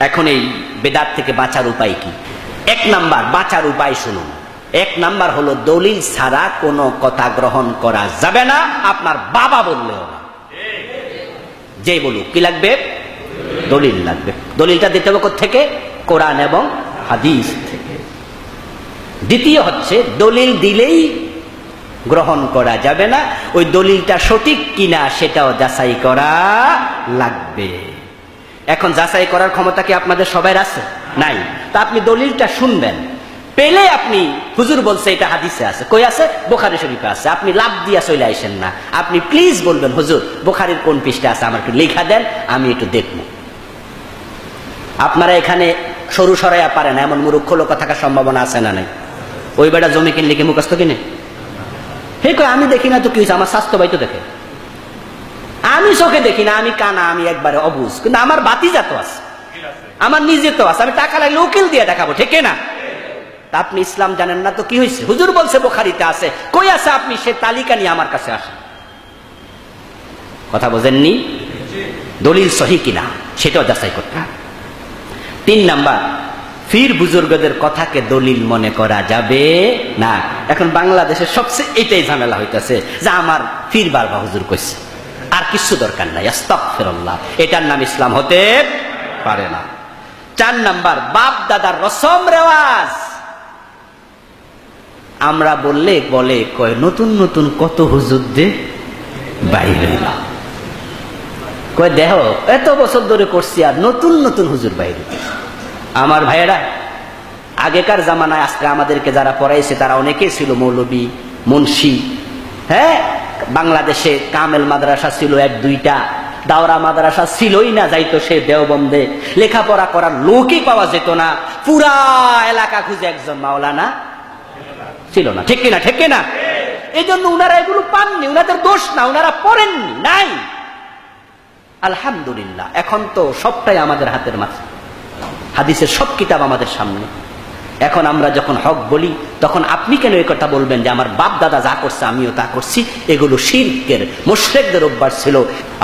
এখন এই বেদাত থেকে বাঁচার উপায় কি? এক নাম্বার, বাঁচার উপায় শুনুন। এক নাম্বার হলো দলিল ছাড়া কোনো কথা গ্রহণ করা যাবে না, আপনার বাবা বললেও না। যেই বলুক, কি লাগবে? দলিল লাগবে। দলিলটা দিতে হবে থেকে কোরআন এবং হাদিস থেকে। দ্বিতীয় হচ্ছে, দলিল দিলেই গ্রহণ করা যাবে না, ওই দলিলটা সঠিক কিনা সেটাও যাচাই করা লাগবে। এখন যাচাই করার ক্ষমতা কি আপনাদের সবাই আছে? নাই। তা আপনি দলিলটা শুনবেন। পেলে আপনি, হুজুর বলছে এটা হাদিসে আছে। কই আছে? বোখারি শরীফে আছে। আপনি লাভ দিয়া চলে আইসেন না। আপনি প্লিজ বলবেন, হুজুর, বোখারির কোন পৃষ্ঠা আছে? আমার একটু লেখা দেন, আমি একটু দেখব। আপনারা এখানে সরু সরাইয়া পারেন, এমন মুরুক্ষ লোক থাকার সম্ভাবনা আছে না নাই? ওই বেটা জমি কিনলে কি মুখস্থ কিনে? হে কই আমি দেখি না তো কি হয়েছে আমার স্বাস্থ্য তো দেখে। আমি চোখে দেখি না, আমি কানা, আমি একবারে অবুজ। কিন্তু আমার বাতি জাত আছে। আমার নিজে তো আছে। আমি টাকা লাগলে উকিল দিয়ে দেখাবো, ঠিক না তা আপনি ইসলাম জানেন না তো কি হয়েছে? হুজুর বলছে, বোখারিতে আছে। কই আছে আপনি? সে তালিকা নিয়ে আমার কাছে আসেন কথা বোঝেননি? দলিল সহি কিনা? সেটাও যাচাই করতে তিন নাম্বার, ফির বুজুর্গদের কথাকে দলিল মনে করা যাবে না। এখন বাংলাদেশের সবচেয়ে এটাই ঝামেলা হইতেছে যে আমার ফির বারবা হুজুর কইছে। কিছু দরকার নাই, আস্তাগফিরুল্লাহ। এটার নাম ইসলাম হতে পারে না। চার নাম্বার, বাপ দাদার রসম রেওয়াজ। আমরা বললে বলে, কয়, নতুন নতুন কত হুজুর দে বাইরে কয়, দেহ, এত বছর ধরে করছি আর নতুন নতুন হুজুর বাইরে আমার ভাইয়েরা, আগেকার জামানায় আজকে আমাদেরকে যারা পড়াইছে, তারা অনেকেই ছিল মৌলবী, মুন্সি। হ্যাঁ? বাংলাদেশে কামেল মাদ্রাসা ছিল এক, দুইটা। দাওরা মাদ্রাসা ছিলই না, যাইতো সে দেওবন্দে। লেখাপড়া করার লোকই পাওয়া যেত না। পুরা এলাকা খুঁজে একজন মাওলানা ছিল না। ঠিক কিনা ঠিক কিনা? এই জন্য উনারা এগুলো পাননি, উনাদের দোষ না, উনারা পড়েননি, নাই। আলহামদুলিল্লাহ, এখন তো সবটাই আমাদের হাতের মাঝে। হাদিসের সব কিতাব আমাদের সামনে। এখন আমরা যখন হক বলি, তখন আপনি কেন এই কথা বলবেন যে আমার বাপ দাদা যা করছে, আমিও তা করছি? এগুলো শিরকের, মুশরেকদের অভ্যাস ছিল।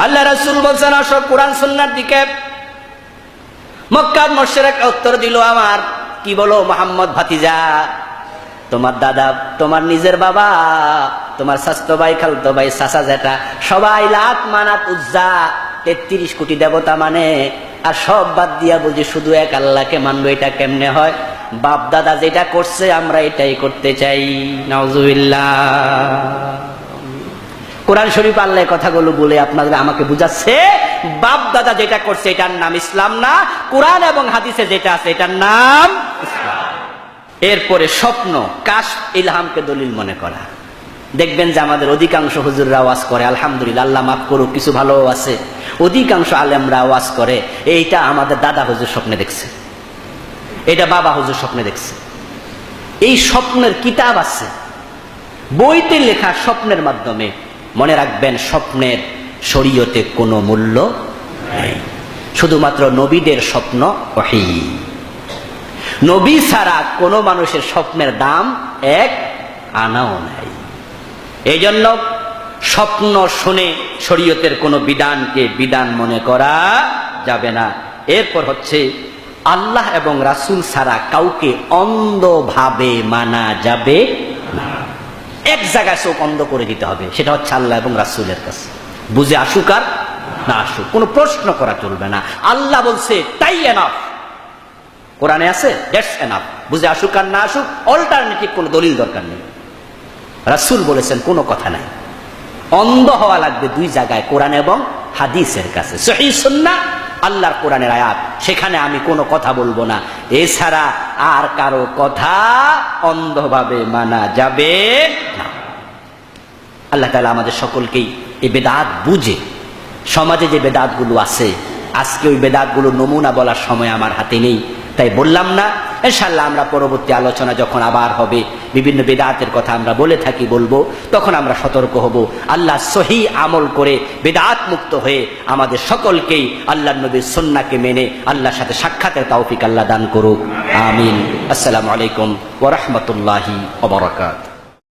আল্লাহ রাসূল বলছেন, আসো কোরআন সুন্নাহর দিকে। মক্কার মুশরিক উত্তর দিল, আমার, কি বলো মোহাম্মদ ভাতিজা? তোমার দাদা, তোমার নিজের বাবা, তোমার স্বাস্থ্য ভাই, খালতো ভাই, চাচা, জেঠা, সবাই লাত মানাত উজ্জা, তেত্রিশ কোটি দেবতা মানে আর সব বাদ দিয়া বুঝি শুধু এক আল্লাহকে মানবো, এটা কেমনে হয়? বাপ দাদা যেটা করছে, আমরা এটাই করতে চাই। নজুবিল্লাহ কোরআন শরীফ আল্লাহ কথাগুলো বলে আপনাদের আমাকে বুঝাচ্ছে বাপ দাদা যেটা করছে, এটার নাম ইসলাম না। কোরআন এবং হাদিসে যেটা আছে, এটার নাম এরপরে স্বপ্ন কাশ ইলহামকে দলিল মনে করা। দেখবেন যে আমাদের অধিকাংশ হুজুররা ওয়াজ করে, আলহামদুলিল্লাহ, আল্লাহ মাফ করুক, কিছু ভালো আছে। অধিকাংশ আলেমরা ওয়াজ করে, এইটা আমাদের দাদা হুজুর স্বপ্নে দেখছে। এটা বাবা হুজুর স্বপ্নে দেখছে। এই স্বপ্নের কিতাব আছে। বইতে লেখা স্বপ্নের মাধ্যমে। মনে রাখবেন, স্বপ্নের শরীয়তে কোনো মূল্য নেই। শুধুমাত্র নবীদের স্বপ্ন ওহি। নবী ছাড়া কোনো মানুষের স্বপ্নের দাম এক আনাও নাই। এই জন্য স্বপ্ন শুনে শরীয়তের কোনো বিধানকে বিধান মনে করা যাবে না। এরপর হচ্ছে আল্লাহ এবং রাসুল ছাড়া কাউকে অন্ধভাবে মানা যাবে এক জায়গায় চোখ অন্ধ করে দিতে হবে, সেটা হচ্ছে আল্লাহ এবং রাসুলের কাছে। বুঝে আসুক আর না আসুক, কোনো প্রশ্ন করা চলবে না। আল্লাহ বলছে, তাই এনাফ কোরআনে আছে দ্যাটস এনাফ বুঝে আসুক আর না আসুক অল্টারনেটিভ কোনো দলিল দরকার নেই। রাসুল বলেছেন, কোনো কথা নাই। অন্ধ হওয়া লাগবে দুই জায়গায়, কোরআন এবং হাদিসের কাছে। সহি সুন্না আল্লাহর কোরআনের আয়াত। সেখানে আমি কোনো কথা বলব না। এছাড়া আর কারও কথা অন্ধভাবে মানা যাবে না। আল্লাহ তালা আমাদের সকলকেই এই বেদাত বুঝে। সমাজে যে বেদাতগুলো আছে, আজকে ওই বেদাতগুলো নমুনা বলার সময় আমার হাতে নেই। তাই বললাম না। ইনশাল্লাহ আমরা পরবর্তী আলোচনা যখন আবার হবে, বিভিন্ন বেদাতের কথা আমরা বলে থাকি, বলব, তখন আমরা সতর্ক হব। আল্লাহ সহি আমল করে বেদাত মুক্ত হয়ে আমাদের সকলকেই আল্লাহ নবীর সন্নাকে মেনে আল্লাহর সাথে সাক্ষাতের তাওফিক আল্লাহ দান করুক। আমিন। আসসালামু আলাইকুম ওরহমতুল্লাহি ওবরাকাত